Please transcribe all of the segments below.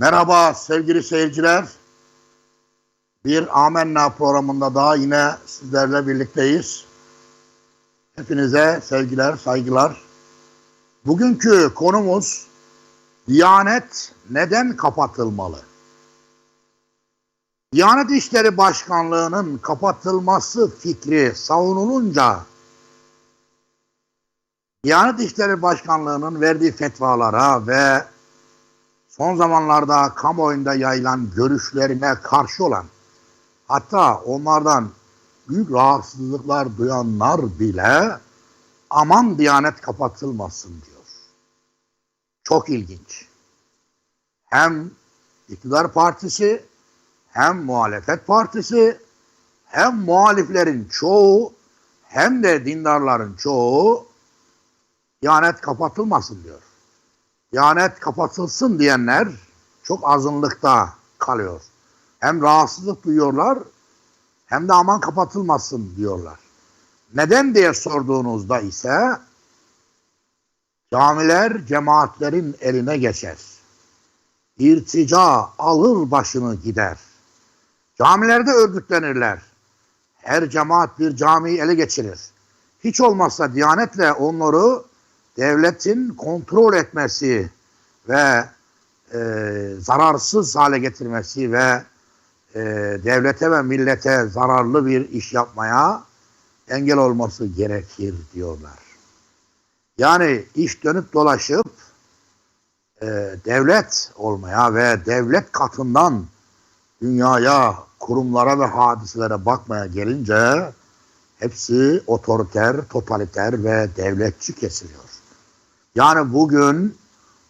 Merhaba sevgili seyirciler. Bir Amenna programında daha yine sizlerle birlikteyiz. Hepinize sevgiler, saygılar. Bugünkü konumuz Diyanet neden kapatılmalı? Diyanet İşleri Başkanlığı'nın kapatılması fikri savunulunca Diyanet İşleri Başkanlığı'nın verdiği fetvalara ve son zamanlarda kamuoyunda yayılan görüşlerine karşı olan hatta onlardan büyük rahatsızlıklar duyanlar bile aman Diyanet kapatılmasın diyor. Çok ilginç. Hem iktidar partisi hem muhalefet partisi hem muhaliflerin çoğu hem de dindarların çoğu Diyanet kapatılmasın diyor. Diyanet kapatılsın diyenler çok azınlıkta kalıyor. Hem rahatsızlık duyuyorlar hem de aman kapatılmasın diyorlar. Neden diye sorduğunuzda ise camiler cemaatlerin eline geçer. İrtica alır başını gider. Camilerde örgütlenirler. Her cemaat bir camiyi ele geçirir. Hiç olmazsa Diyanetle onları devletin kontrol etmesi ve e, zararsız hale getirmesi ve e, devlete ve millete zararlı bir iş yapmaya engel olması gerekir diyorlar. Yani iş dönüp dolaşıp e, devlet olmaya ve devlet katından dünyaya, kurumlara ve hadiselere bakmaya gelince hepsi otoriter, totaliter ve devletçi kesiliyor. Yani bugün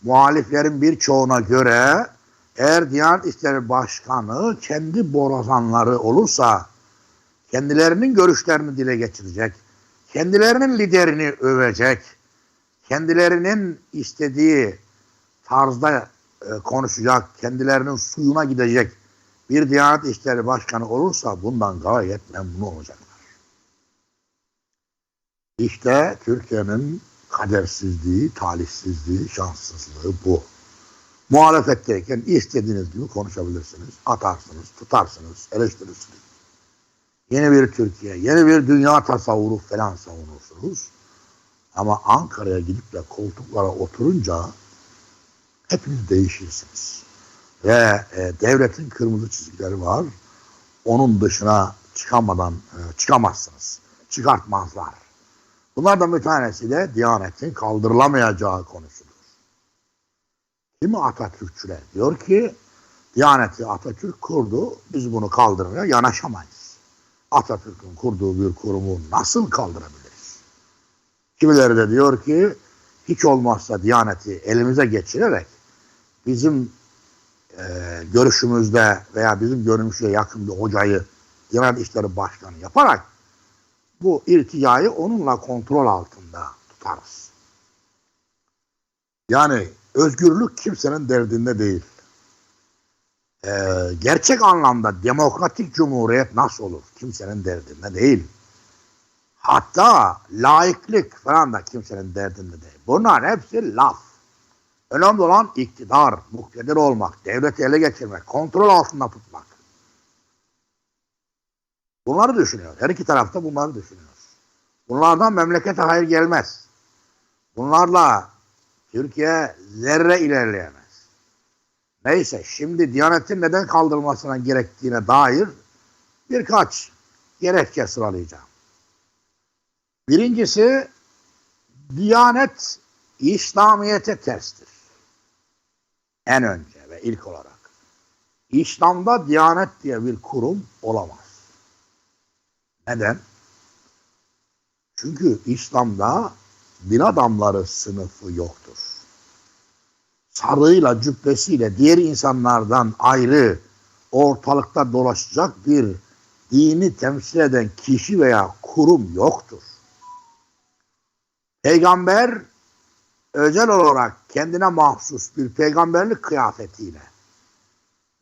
muhaliflerin birçoğuna göre eğer Diyanet İşleri Başkanı kendi borazanları olursa kendilerinin görüşlerini dile getirecek, kendilerinin liderini övecek, kendilerinin istediği tarzda e, konuşacak, kendilerinin suyuna gidecek bir Diyanet İşleri Başkanı olursa bundan gayet memnun olacaklar. İşte Türkiye'nin kadersizliği, talihsizliği, şanssızlığı bu. Muhalefetteyken istediğiniz gibi konuşabilirsiniz. Atarsınız, tutarsınız, eleştirirsiniz. Yeni bir Türkiye, yeni bir dünya tasavvuru falan savunursunuz. Ama Ankara'ya gidip de koltuklara oturunca hepiniz değişirsiniz. Ve e, devletin kırmızı çizgileri var. Onun dışına çıkamadan e, çıkamazsınız. Çıkartmazlar. Bunlardan bir tanesi de Diyanet'in kaldırılamayacağı konusudur. Kimi Atatürkçüler diyor ki Diyanet'i Atatürk kurdu, biz bunu kaldırmaya yanaşamayız. Atatürk'ün kurduğu bir kurumu nasıl kaldırabiliriz? Kimileri de diyor ki hiç olmazsa Diyanet'i elimize geçirerek bizim e, görüşümüzde veya bizim görünüşe yakın bir hocayı Diyanet İşleri Başkanı yaparak bu irticayı onunla kontrol altında tutarız. Yani özgürlük kimsenin derdinde değil. Ee, gerçek anlamda demokratik cumhuriyet nasıl olur? Kimsenin derdinde değil. Hatta laiklik falan da kimsenin derdinde değil. Bunlar hepsi laf. Önemli olan iktidar, muktedir olmak, devleti ele geçirmek, kontrol altında tutmak. Bunları düşünüyor. Her iki tarafta bunları düşünüyor. Bunlardan memlekete hayır gelmez. Bunlarla Türkiye zerre ilerleyemez. Neyse şimdi Diyanet'in neden kaldırılmasına gerektiğine dair birkaç gerekçe sıralayacağım. Birincisi Diyanet İslamiyet'e terstir. En önce ve ilk olarak. İslam'da Diyanet diye bir kurum olamaz. Neden? Çünkü İslam'da din adamları sınıfı yoktur. Sarığıyla, cübbesiyle diğer insanlardan ayrı ortalıkta dolaşacak bir dini temsil eden kişi veya kurum yoktur. Peygamber özel olarak kendine mahsus bir peygamberlik kıyafetiyle,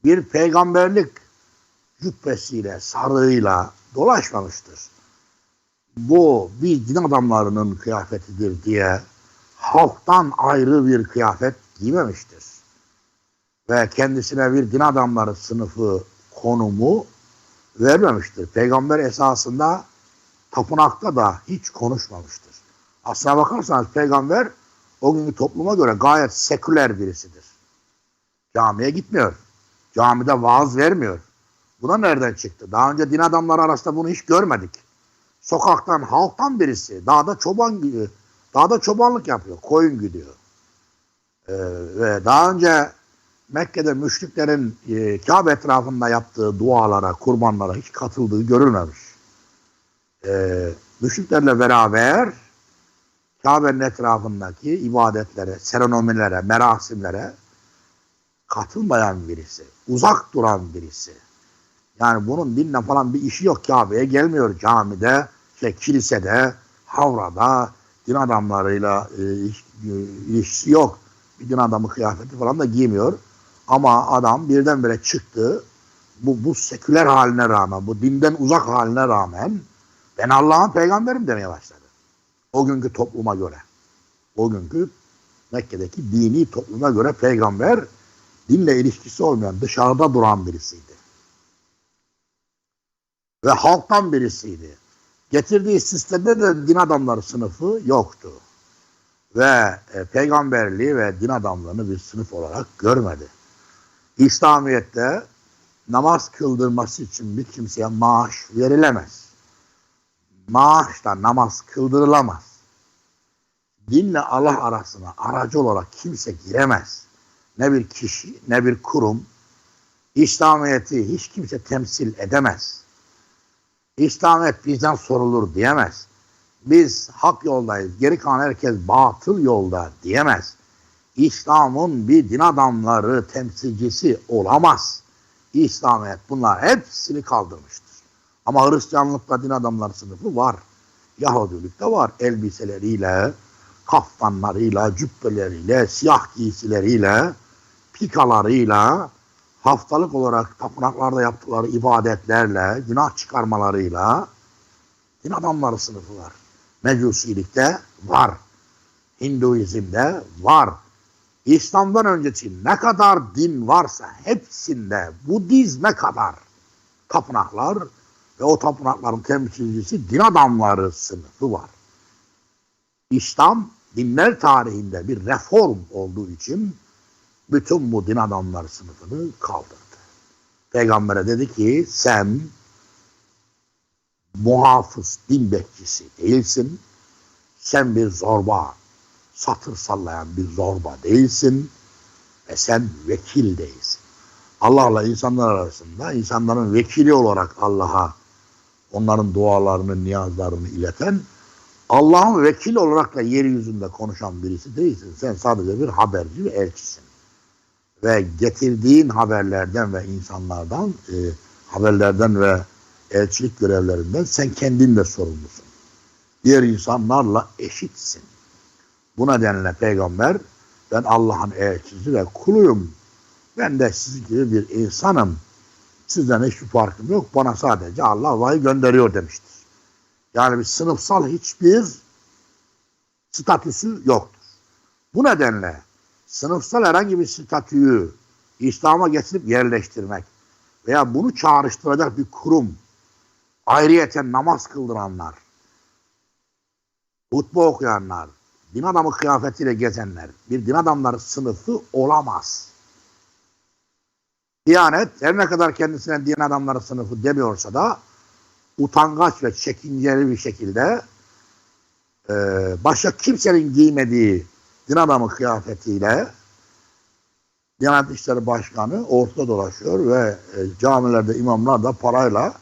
bir peygamberlik cübbesiyle, sarığıyla dolaşmamıştır. Bu bir din adamlarının kıyafetidir diye halktan ayrı bir kıyafet giymemiştir. ve kendisine bir din adamları sınıfı konumu vermemiştir. Peygamber esasında tapınakta da hiç konuşmamıştır. Aslına bakarsanız peygamber o günkü topluma göre gayet seküler birisidir. Camiye gitmiyor. Camide vaaz vermiyor. Buna nereden çıktı? Daha önce din adamları arasında bunu hiç görmedik. Sokaktan, halktan birisi. Dağda çoban gidiyor. Dağda çobanlık yapıyor. Koyun gidiyor. Ee, ve daha önce Mekke'de müşriklerin e, Kabe etrafında yaptığı dualara, kurbanlara hiç katıldığı görülmemiş. Ee, müşriklerle beraber Kabe'nin etrafındaki ibadetlere, serenomilere, merasimlere katılmayan birisi. Uzak duran birisi. Yani bunun dinle falan bir işi yok Kabe'ye gelmiyor camide, şey, kilisede, havrada, din adamlarıyla e, e, ilişkisi yok. Bir din adamı kıyafeti falan da giymiyor. Ama adam birdenbire çıktı. Bu, bu seküler haline rağmen, bu dinden uzak haline rağmen ben Allah'ın peygamberim demeye başladı. O günkü topluma göre. O günkü Mekke'deki dini topluma göre peygamber dinle ilişkisi olmayan dışarıda duran birisiydi. Ve halktan birisiydi. Getirdiği sistemde de din adamları sınıfı yoktu. Ve e, peygamberliği ve din adamlarını bir sınıf olarak görmedi. İslamiyet'te namaz kıldırması için bir kimseye maaş verilemez. Maaşla namaz kıldırılamaz. Dinle Allah arasına aracı olarak kimse giremez. Ne bir kişi ne bir kurum İslamiyet'i hiç kimse temsil edemez. İslamiyet bizden sorulur diyemez. Biz hak yoldayız, geri kalan herkes batıl yolda diyemez. İslam'ın bir din adamları temsilcisi olamaz. İslamiyet bunlar hepsini kaldırmıştır. Ama Hristiyanlıkta din adamları sınıfı var. Yahudilikte var. Elbiseleriyle, kaftanlarıyla, cübbeleriyle, siyah giysileriyle, pikalarıyla, haftalık olarak tapınaklarda yaptıkları ibadetlerle, günah çıkarmalarıyla din adamları sınıfı var. Mecusilikte var. Hinduizm'de var. İslam'dan önceki ne kadar din varsa hepsinde Budizme kadar tapınaklar ve o tapınakların temsilcisi din adamları sınıfı var. İslam dinler tarihinde bir reform olduğu için bütün bu din adamları sınıfını kaldırdı. Peygamber'e dedi ki sen muhafız din bekçisi değilsin. Sen bir zorba, satır sallayan bir zorba değilsin ve sen vekil değilsin. Allah'la insanlar arasında insanların vekili olarak Allah'a onların dualarını, niyazlarını ileten Allah'ın vekili olarak da yeryüzünde konuşan birisi değilsin. Sen sadece bir haberci ve elçisin. Ve getirdiğin haberlerden ve insanlardan, e, haberlerden ve elçilik görevlerinden sen kendin de sorumlusun. Diğer insanlarla eşitsin. Bu nedenle peygamber ben Allah'ın elçisi ve kuluyum. Ben de siz gibi bir insanım. Sizden hiçbir farkım yok. Bana sadece Allah vahiy gönderiyor demiştir. Yani bir sınıfsal hiçbir statüsü yoktur. Bu nedenle sınıfsal herhangi bir statüyü İslam'a getirip yerleştirmek veya bunu çağrıştıracak bir kurum, ayrıyeten namaz kıldıranlar, hutbe okuyanlar, din adamı kıyafetiyle gezenler, bir din adamları sınıfı olamaz. Diyanet her ne kadar kendisine din adamları sınıfı demiyorsa da utangaç ve çekinceli bir şekilde e, başka kimsenin giymediği din adamı kıyafetiyle Diyanet İşleri Başkanı ortada dolaşıyor ve e, camilerde imamlar da parayla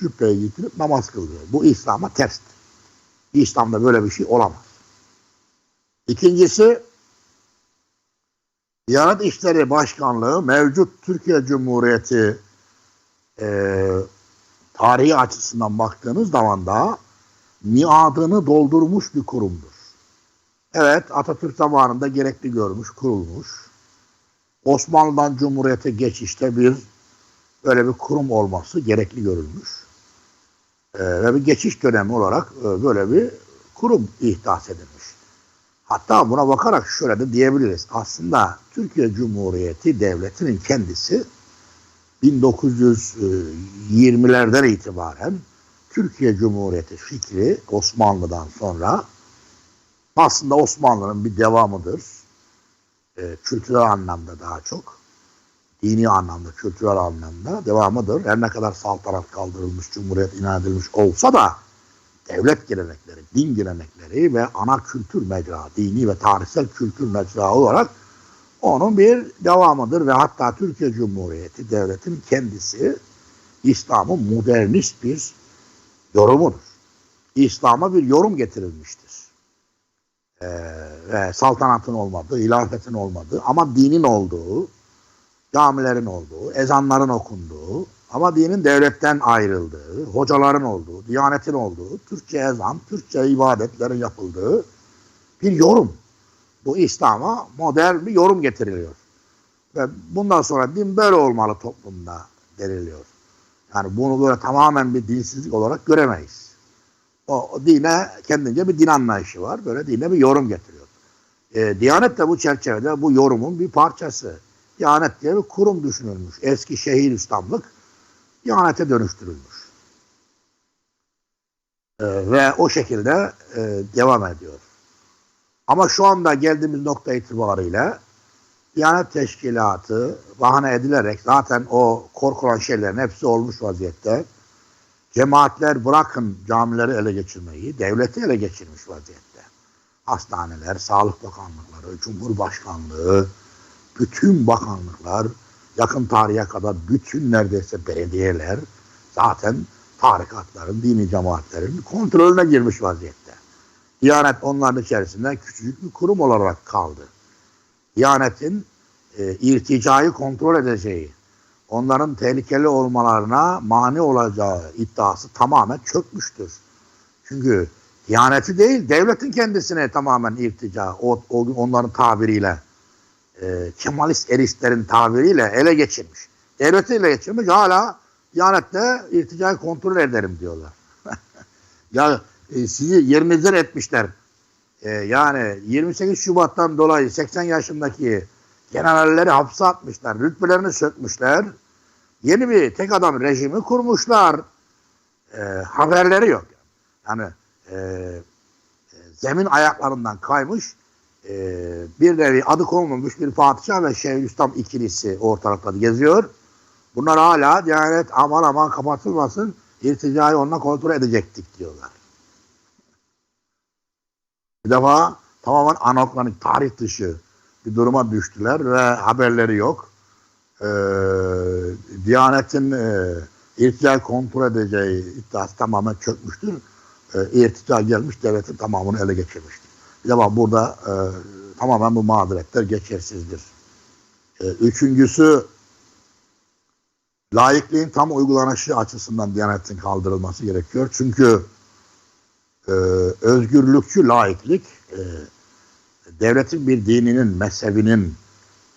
cübbeyi getirip namaz kılıyor. Bu İslam'a terstir. İslam'da böyle bir şey olamaz. İkincisi Diyanet İşleri Başkanlığı mevcut Türkiye Cumhuriyeti e, tarihi açısından baktığınız zaman da miadını doldurmuş bir kurumdur. Evet Atatürk zamanında gerekli görmüş, kurulmuş. Osmanlı'dan Cumhuriyete geçişte bir böyle bir kurum olması gerekli görülmüş. Ee, ve bir geçiş dönemi olarak e, böyle bir kurum ihdas edilmiş. Hatta buna bakarak şöyle de diyebiliriz. Aslında Türkiye Cumhuriyeti Devleti'nin kendisi 1920'lerden itibaren Türkiye Cumhuriyeti fikri Osmanlı'dan sonra aslında Osmanlı'nın bir devamıdır. E, kültürel anlamda daha çok. Dini anlamda, kültürel anlamda devamıdır. Her ne kadar saltanat kaldırılmış, cumhuriyet ilan edilmiş olsa da devlet gelenekleri, din gelenekleri ve ana kültür mecra, dini ve tarihsel kültür mecra olarak onun bir devamıdır ve hatta Türkiye Cumhuriyeti devletin kendisi İslam'ın modernist bir yorumudur. İslam'a bir yorum getirilmiştir. Ee, ve saltanatın olmadığı, hilafetin olmadığı ama dinin olduğu, camilerin olduğu, ezanların okunduğu ama dinin devletten ayrıldığı, hocaların olduğu, diyanetin olduğu, Türkçe ezan, Türkçe ibadetlerin yapıldığı bir yorum. Bu İslam'a modern bir yorum getiriliyor. Ve bundan sonra din böyle olmalı toplumda deniliyor. Yani bunu böyle tamamen bir dinsizlik olarak göremeyiz. O, dine kendince bir din anlayışı var. Böyle dine bir yorum getiriyor. E, Diyanet de bu çerçevede bu yorumun bir parçası. Diyanet diye bir kurum düşünülmüş. Eski şehir İslamlık Diyanete dönüştürülmüş. E, ve o şekilde e, devam ediyor. Ama şu anda geldiğimiz nokta itibariyle Diyanet Teşkilatı bahane edilerek zaten o korkulan şeylerin hepsi olmuş vaziyette. Cemaatler bırakın camileri ele geçirmeyi, devleti ele geçirmiş vaziyette. Hastaneler, Sağlık Bakanlıkları, Cumhurbaşkanlığı, bütün bakanlıklar, yakın tarihe kadar bütün neredeyse belediyeler zaten tarikatların, dini cemaatlerin kontrolüne girmiş vaziyette. Diyanet onların içerisinde küçücük bir kurum olarak kaldı. Diyanetin e, irticayı kontrol edeceği, onların tehlikeli olmalarına mani olacağı iddiası tamamen çökmüştür. Çünkü Diyaneti değil, devletin kendisine tamamen irtica, o, o onların tabiriyle, e, Kemalist eristlerin tabiriyle ele geçirmiş. Devleti ele geçirmiş, hala Diyanet'te irticayı kontrol ederim diyorlar. ya e, sizi yerinizden etmişler. E, yani 28 Şubat'tan dolayı 80 yaşındaki generalleri hapse atmışlar, rütbelerini sökmüşler. Yeni bir tek adam rejimi kurmuşlar. E, haberleri yok. Yani e, zemin ayaklarından kaymış e, bir nevi adı konmamış bir padişah ve Şeyhülislam ikilisi ortalıkta geziyor. Bunlar hala Diyanet aman aman kapatılmasın irticayı onunla kontrol edecektik diyorlar. Bir defa tamamen anakronik, tarih dışı bir duruma düştüler ve haberleri yok. Ee, Diyanet'in e, irticayı kontrol edeceği iddiası tamamen çökmüştür. E, irtica gelmiş, devletin tamamını ele geçirmiştir. Bir defa burada e, tamamen bu mağduriyetler geçersizdir. E, üçüncüsü, laikliğin tam uygulanışı açısından Diyanet'in kaldırılması gerekiyor. Çünkü e, özgürlükçü laiklik e, devletin bir dininin, mezhebinin e,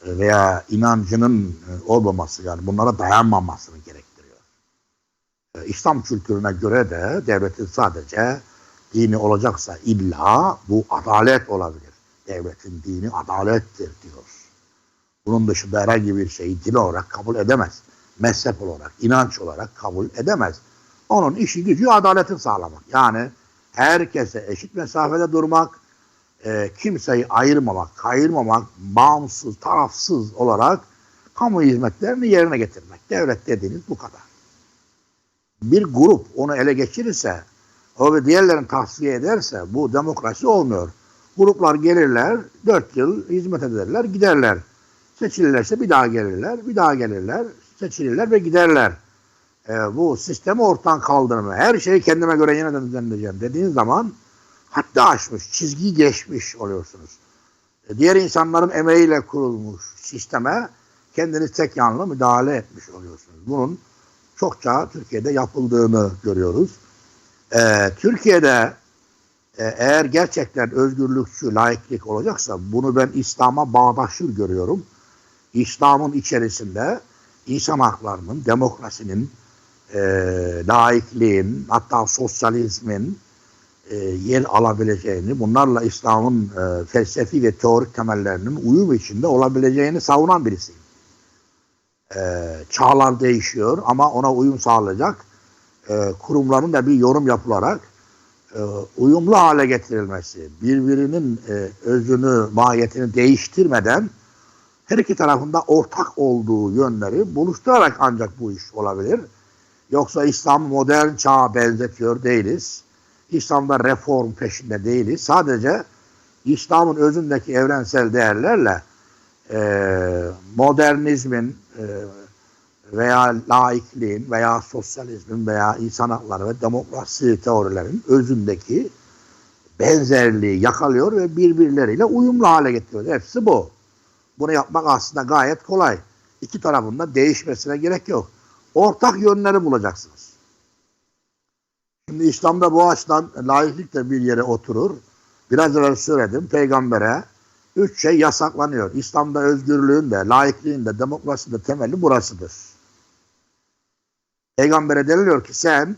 veya inancının e, olmaması yani bunlara dayanmamasını gerektiriyor. E, İslam kültürüne göre de devletin sadece dini olacaksa illa bu adalet olabilir. Devletin dini adalettir diyor. Bunun dışında herhangi bir şeyi din olarak kabul edemez. Mezhep olarak, inanç olarak kabul edemez. Onun işi gücü adaleti sağlamak. Yani herkese eşit mesafede durmak, e, kimseyi ayırmamak, kayırmamak, bağımsız, tarafsız olarak kamu hizmetlerini yerine getirmek. Devlet dediğiniz bu kadar. Bir grup onu ele geçirirse, o ve diğerlerini tasfiye ederse bu demokrasi olmuyor. Gruplar gelirler, dört yıl hizmet ederler, giderler. Seçilirlerse bir daha gelirler, bir daha gelirler, seçilirler ve giderler. E, bu sistemi ortadan kaldırma, her şeyi kendime göre yeniden düzenleyeceğim dediğiniz zaman haddi aşmış, çizgiyi geçmiş oluyorsunuz. E, diğer insanların emeğiyle kurulmuş sisteme kendiniz tek yanlı müdahale etmiş oluyorsunuz. Bunun çokça Türkiye'de yapıldığını görüyoruz. Ee, Türkiye'de e, eğer gerçekten özgürlükçü, laiklik olacaksa bunu ben İslam'a bağdaşır görüyorum. İslam'ın içerisinde insan haklarının, demokrasinin, e, laikliğin, hatta sosyalizmin e, yer alabileceğini, bunlarla İslam'ın e, felsefi ve teorik temellerinin uyum içinde olabileceğini savunan birisiyim. E, çağlar değişiyor ama ona uyum sağlayacak e, kurumların da bir yorum yapılarak e, uyumlu hale getirilmesi, birbirinin e, özünü, mahiyetini değiştirmeden her iki tarafında ortak olduğu yönleri buluşturarak ancak bu iş olabilir. Yoksa İslam modern çağa benzetiyor değiliz. İslam'da reform peşinde değiliz. Sadece İslam'ın özündeki evrensel değerlerle e, modernizmin e, veya laikliğin veya sosyalizmin veya insan hakları ve demokrasi teorilerin özündeki benzerliği yakalıyor ve birbirleriyle uyumlu hale getiriyor. Hepsi bu. Bunu yapmak aslında gayet kolay. İki tarafında değişmesine gerek yok. Ortak yönleri bulacaksınız. Şimdi İslam'da bu açıdan laiklik de bir yere oturur. Biraz evvel söyledim. Peygambere üç şey yasaklanıyor. İslam'da özgürlüğün de, laikliğin de, demokrasinin de temeli burasıdır. Peygamber'e deniliyor ki sen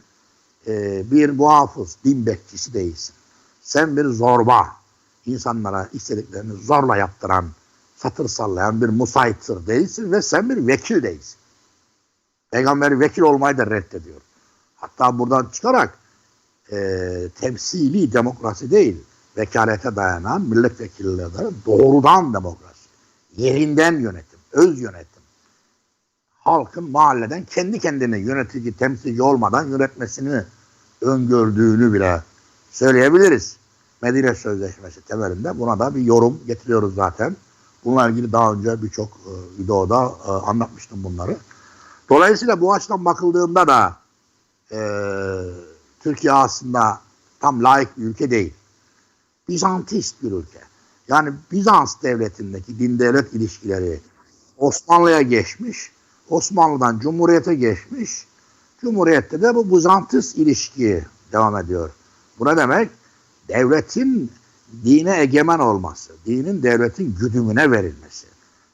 e, bir muhafız, din bekçisi değilsin. Sen bir zorba, insanlara istediklerini zorla yaptıran, satır sallayan bir musaytır değilsin ve sen bir vekil değilsin. Peygamber vekil olmayı da reddediyor. Hatta buradan çıkarak e, temsili demokrasi değil, vekalete dayanan milletvekilleri doğrudan demokrasi. Yerinden yönetim, öz yönetim halkın mahalleden kendi kendine yönetici, temsilci olmadan yönetmesini öngördüğünü bile söyleyebiliriz. Medine Sözleşmesi temelinde buna da bir yorum getiriyoruz zaten. Bununla ilgili daha önce birçok e, videoda e, anlatmıştım bunları. Dolayısıyla bu açıdan bakıldığında da e, Türkiye aslında tam layık bir ülke değil. Bizantist bir ülke. Yani Bizans devletindeki din devlet ilişkileri Osmanlı'ya geçmiş Osmanlı'dan Cumhuriyet'e geçmiş. Cumhuriyet'te de bu Bizantis ilişki devam ediyor. Bu ne demek? Devletin dine egemen olması, dinin devletin güdümüne verilmesi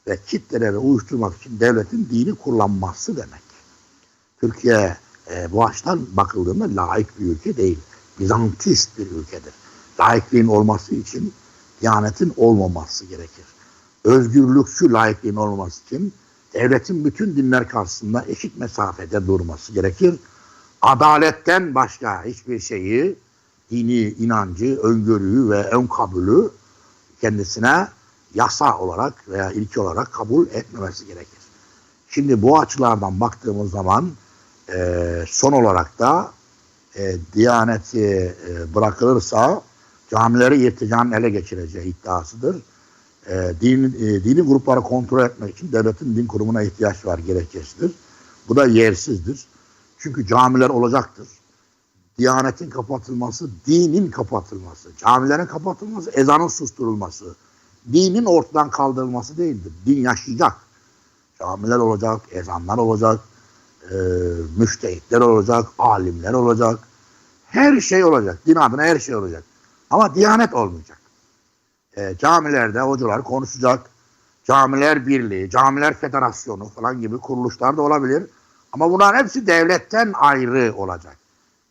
ve kitleleri uyuşturmak için devletin dini kullanması demek. Türkiye e, bu açıdan bakıldığında layık bir ülke değil. Bizantist bir ülkedir. Laikliğin olması için diyanetin olmaması gerekir. Özgürlükçü laikliğin olmaması için devletin bütün dinler karşısında eşit mesafede durması gerekir. Adaletten başka hiçbir şeyi, dini inancı, öngörüyü ve ön kabulü kendisine yasa olarak veya ilki olarak kabul etmemesi gerekir. Şimdi bu açılardan baktığımız zaman e, son olarak da e, Diyaneti e, bırakılırsa camileri irticanın ele geçireceği iddiasıdır e, din, e, dini grupları kontrol etmek için devletin din kurumuna ihtiyaç var gerekçesidir. Bu da yersizdir. Çünkü camiler olacaktır. Diyanetin kapatılması, dinin kapatılması, camilerin kapatılması, ezanın susturulması, dinin ortadan kaldırılması değildir. Din yaşayacak. Camiler olacak, ezanlar olacak, e, müştehitler olacak, alimler olacak. Her şey olacak. Din adına her şey olacak. Ama diyanet olmayacak e, camilerde hocalar konuşacak. Camiler Birliği, Camiler Federasyonu falan gibi kuruluşlar da olabilir. Ama bunların hepsi devletten ayrı olacak.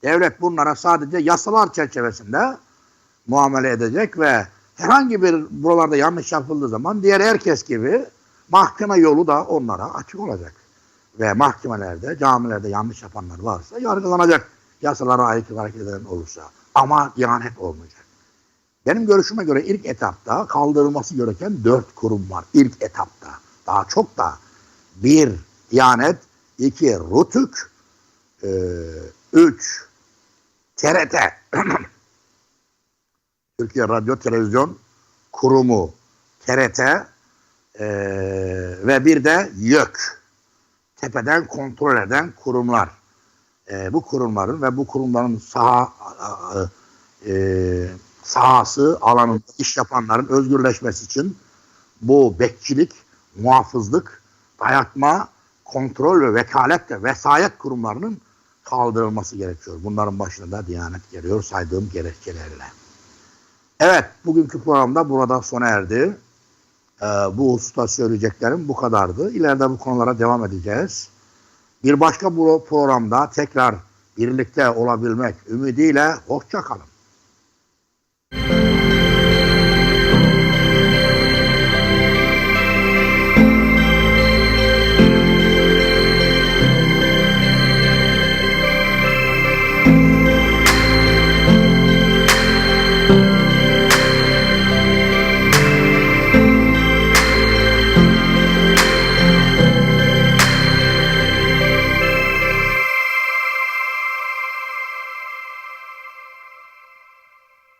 Devlet bunlara sadece yasalar çerçevesinde muamele edecek ve herhangi bir buralarda yanlış yapıldığı zaman diğer herkes gibi mahkeme yolu da onlara açık olacak. Ve mahkemelerde, camilerde yanlış yapanlar varsa yargılanacak. Yasalara aykırı hareket eden olursa. Ama diyanet olmayacak. Benim görüşüme göre ilk etapta kaldırılması gereken dört kurum var. İlk etapta. Daha çok da bir Diyanet, iki Rutük, e, üç TRT, Türkiye Radyo Televizyon Kurumu TRT e, ve bir de YÖK, tepeden kontrol eden kurumlar. E, bu kurumların ve bu kurumların saha e, sahası alanında iş yapanların özgürleşmesi için bu bekçilik, muhafızlık, dayatma, kontrol ve vekalet de vesayet kurumlarının kaldırılması gerekiyor. Bunların başında da Diyanet geliyor saydığım gerekçelerle. Evet, bugünkü programda burada sona erdi. Ee, bu hususta söyleyeceklerim bu kadardı. İleride bu konulara devam edeceğiz. Bir başka programda tekrar birlikte olabilmek ümidiyle hoşça kalın.